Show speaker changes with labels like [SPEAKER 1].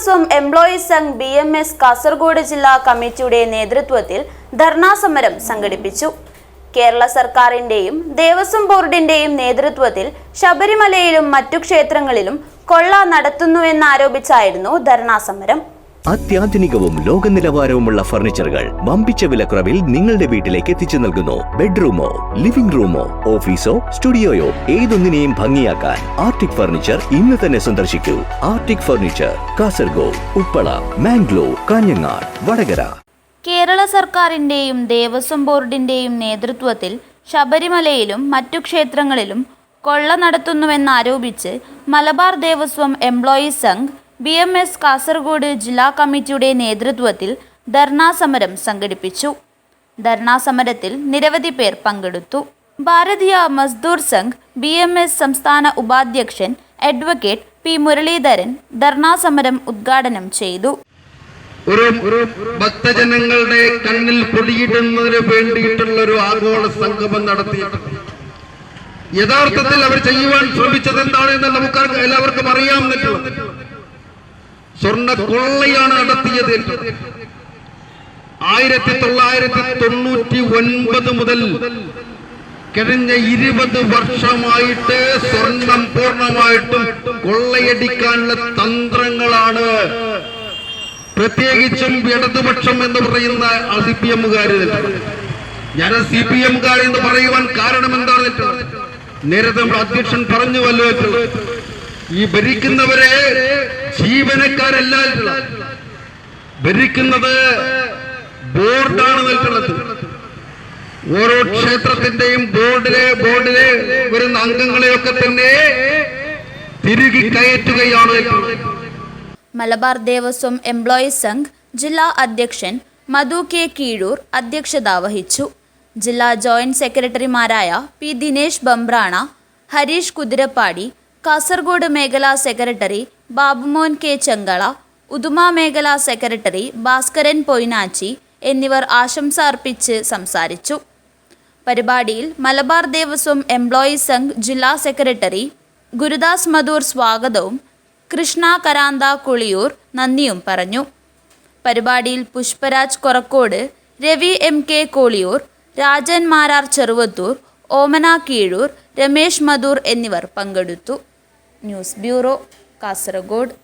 [SPEAKER 1] Devaswom employees Sangh B M S Kasaragod ജില്ലാ കമ്മിറ്റിയുടെ നേതൃത്വത്തിൽ ധർണാ സമരം സംഘടിപ്പിച്ചു. കേരള സർക്കാരിന്റെയും ദേവസ്വം ബോർഡിന്റെയും നേതൃത്വത്തിൽ ശബരിമലയിലും മറ്റു ക്ഷേത്രങ്ങളിലും കൊള്ള നടത്തുന്നുവെന്നാരോപിച്ചായിരുന്നു ധർണാ സമരം.
[SPEAKER 2] അത്യാധുനികവും ലോക നിലവാരവുമുള്ള ഫർണിച്ചറുകൾ വമ്പിച്ച വിലക്കുറവിൽ നിങ്ങളുടെ വീട്ടിലേക്ക് എത്തിച്ചു നൽകുന്നു. ബെഡ്റൂമോ ലിവിംഗ് റൂമോ ഓഫീസോ സ്റ്റുഡിയോയോ ഏതൊന്നിനെയും ഭംഗിയാക്കാൻ ആർട്ടിക് ഫർണിച്ചർ ഇന്ന് തന്നെ സന്ദർശിക്കൂ. Arctic furniture Kasaragod Uppala Mangalore Kanhangad Vadakara.
[SPEAKER 1] Kerala സർക്കാരിന്റെയും ദേവസ്വം ബോർഡിന്റെയും നേതൃത്വത്തിൽ ശബരിമലയിലും മറ്റു ക്ഷേത്രങ്ങളിലും കൊള്ള നടത്തുന്നുവെന്നാരോപിച്ച് Malabar Devaswom employees Sangh B M S Kasaragod ജില്ലാ കമ്മിറ്റിയുടെ നേതൃത്വത്തിൽ ധർണാ സമരം സംഘടിപ്പിച്ചു. ധർണാ സമരത്തിൽ നിരവധി പേർ പങ്കെടുത്തു. Bharatiya Mazdoor Sangh B M S സംസ്ഥാന ഉപാധ്യക്ഷൻ അഡ്വക്കേറ്റ് പി മുരളീധരൻ ധർണാ സമരം ഉദ്ഘാടനം ചെയ്തു.
[SPEAKER 3] ഒരു ഭക്തജനങ്ങളുടെ കണ്ണിൽ പൊടിയിടുന്നതിന് വേണ്ടിയിട്ടുള്ള ഒരു ആഗോള സംഗമം നടത്തിയിട്ടുണ്ട്. യഥാർത്ഥത്തിൽ അവർ ചെയ്യുവാൻ ശ്രമിച്ചത് എന്താണെന്ന് നമുക്ക് എല്ലാവർക്കും അറിയാം എന്നിട്ടുള്ളത് സ്വർണ കൊള്ളയാണ് നടത്തിയത്. ആയിരത്തി തൊള്ളായിരത്തി തൊണ്ണൂറ്റി ഒൻപത് മുതൽ കഴിഞ്ഞ ഇരുപത് വർഷമായിട്ട് സ്വർണം പൂർണമായിട്ടും കൊള്ളയടിക്കാനുള്ള തന്ത്രങ്ങളാണ്. പ്രത്യേകിച്ചും ഇടതുപക്ഷം എന്ന് പറയുന്ന സി പി എമ്മുകാര്. ഞാൻ സി പി എമ്മുകാർ എന്ന് പറയുവാൻ കാരണം എന്താണ് നേരത്തെ നമ്മുടെ അധ്യക്ഷൻ പറഞ്ഞുവല്ലോ ഈ ഭരിക്കുന്നവരെ ജീവനക്കാരല്ല ഭരിക്കുന്നത് ബോർഡാണ് നൽകുന്നത്. ഓരോ ക്ഷേത്രത്തിന്റെയും ബോർഡിലെ ബോർഡിലെ വരുന്ന അംഗങ്ങളെയൊക്കെ തന്നെ തിരികെ കയറ്റുകയാണ്
[SPEAKER 1] മലബാർ ദേവസ്വം എംപ്ലോയീസ് സംഘ് ജില്ലാ അധ്യക്ഷൻ മധു കെ കീഴൂർ അധ്യക്ഷത വഹിച്ചു. ജില്ലാ ജോയിന്റ് സെക്രട്ടറിമാരായ പി ദിനേശ് ബംബ്രാണ ഹരീഷ് കുതിരപ്പാടി കാസർഗോഡ് മേഖലാ സെക്രട്ടറി ബാബുമോൻ കെ ചെങ്കള ഉദുമ മേഖലാ സെക്രട്ടറി ഭാസ്കരൻ പൊയ്നാച്ചി എന്നിവർ ആശംസ അർപ്പിച്ച് സംസാരിച്ചു. പരിപാടിയിൽ മലബാർ ദേവസ്വം എംപ്ലോയീസ് സംഘ് ജില്ലാ സെക്രട്ടറി ഗുരുദാസ് മധൂർ സ്വാഗതവും കൃഷ്ണ കരാന്ത കുളിയൂർ നന്ദിയും പറഞ്ഞു. പരിപാടിയിൽ പുഷ്പരാജ് കൊറക്കോട് രവി എം കെ കോളിയൂർ രാജൻ മാരാർ ചെറുവത്തൂർ ഓമന കീഴൂർ രമേശ് മധൂർ എന്നിവർ പങ്കെടുത്തു. News bureau Kasaragod